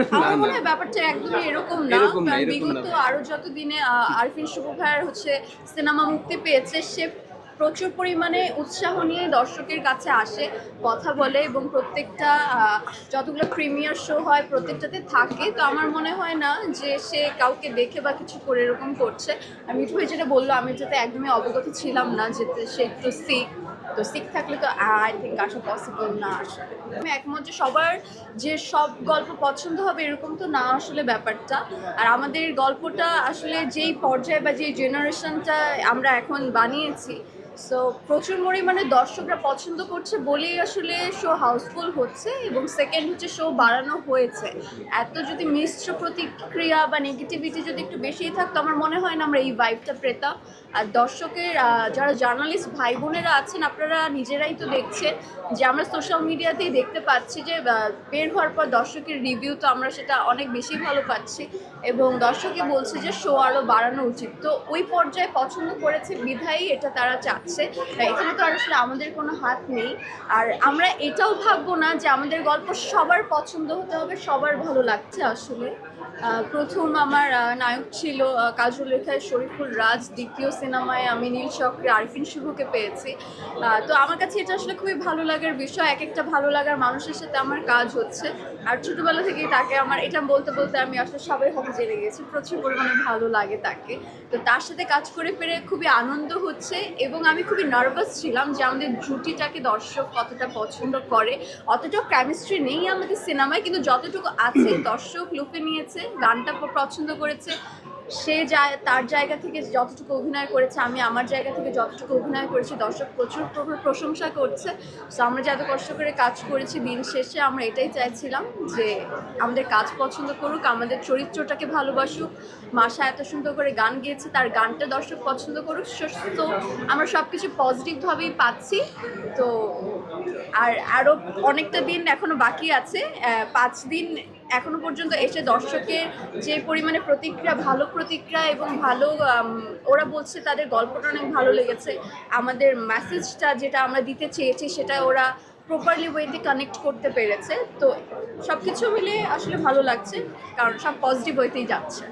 আমার মনে হয় ব্যাপারটা একদমই এরকম না কারণ বিগত আরও যত দিনে আরফিন শুভ ভাইয়ের হচ্ছে সিনেমা মুক্তি পেয়েছে সে প্রচুর পরিমাণে উৎসাহ নিয়ে দর্শকের কাছে আসে কথা বলে এবং প্রত্যেকটা আহ, যতগুলো প্রিমিয়ার শো হয় প্রত্যেকটাতে থাকে। তো আমার মনে হয় না যে সে কাউকে দেখে বা কিছু করে এরকম করছে। মিঠু ভাই যেটা বলল আমি যেটা একদমই অবগত ছিলাম না যে সে একটু সিক তো সিক থাকলে তো আই থিঙ্ক আসা পসিবল না আসলে আমি একমত যে সবার যে সব গল্প পছন্দ হবে এরকম তো না আসলে ব্যাপারটা। আর আমাদের গল্পটা আসলে যেই পর্যায়ে বা যেই জেনারেশনটা আমরা এখন বানিয়েছি সো প্রচুর পরিমাণে দর্শকরা পছন্দ করছে বলেই আসলে শো হাউসফুল হচ্ছে এবং সেকেন্ড হচ্ছে শো বাড়ানো হয়েছে। এত যদি মিশ্র প্রতিক্রিয়া বা নেগেটিভিটি যদি একটু বেশিই থাকতো, আমার মনে হয় না আমরা এই ভাইবটা পেতাম। আর দর্শকের যারা জার্নালিস্ট ভাই বোনেরা আছেন, আপনারা নিজেরাই তো দেখছেন যে আমরা সোশ্যাল মিডিয়াতেই দেখতে পাচ্ছি যে বের হওয়ার পর দর্শকের রিভিউ তো আমরা সেটা অনেক বেশি ভালো পাচ্ছি এবং দর্শকে বলছে যে শো আরও বাড়ানো উচিত। তো ওই পর্যায়ে পছন্দ করেছে বিধায়ী, এটা তারা চাচ্ছে। এখানে তো আর আসলে আমাদের কোনো হাত নেই। আর আমরা এটাও ভাববো না যে আমাদের গল্প সবার পছন্দ হতে হবে, সবার ভালো লাগছে আসলে। প্রথম আমার নায়ক ছিল কাজল রেখায় শরীফুল রাজ। দ্বিতীয় সিনেমায় আমি নীল চক্রে আরফিন শুভকে পেয়েছি। তো আমার কাছে এটা আসলে খুবই ভালো লাগার বিষয়। এক একটা ভালো লাগার মানুষের সাথে আমার কাজ হচ্ছে। আর ছোটবেলা থেকেই তাকে আমার, এটা বলতে বলতে আমি আসলে সবাই হতে জেনে গেছি। প্রচুর পরিমাণে ভালো লাগে তাকে। তো তার সাথে কাজ করে পেরে খুবই আনন্দ হচ্ছে এবং আমি খুবই নার্ভাস ছিলাম যে আমাদের জুটিটাকে দর্শক কতটা পছন্দ করে। অতটাও কেমিস্ট্রি নেই আমাদের সিনেমায় কিন্তু যতটুকু আছে দর্শক লুপে নিয়েছে গানটা পছন্দ করেছে সে তার জায়গা থেকে যতটুকু অভিনয় করেছে, আমি আমার জায়গা থেকে যতটুকু অভিনয় করেছি, দর্শক প্রচুর প্র- প্রশংসা করছে। সো আমরা যত কষ্ট করে কাজ করেছি দিন শেষে, আমরা এটাই চাইছিলাম যে আমাদের কাজ পছন্দ করুক, আমাদের চরিত্রটাকে ভালোবাসুক। মাসা এত সুন্দর করে গান গেয়েছে, তার গানটা দর্শক পছন্দ করুক। তো আমরা সব কিছু পজিটিভভাবেই পাচ্ছি। তো, আর আরও অনেকটা দিন এখনও বাকি আছে পাঁচ দিন এখনও পর্যন্ত এসে দর্শকের যে পরিমাণে প্রতিক্রিয়া, ভালো প্রতিক্রিয়া এবং ভালো ওরা বলছে তাদের গল্পটা অনেক ভালো লেগেছে। আমাদের মেসেজটা যেটা আমরা দিতে চেয়েছি সেটা ওরা প্রপারলি ওয়েতে কানেক্ট করতে পেরেছে। তো সব কিছু মিলে আসলে ভালো লাগছে, কারণ সব পজিটিভ ওয়েতেই যাচ্ছে।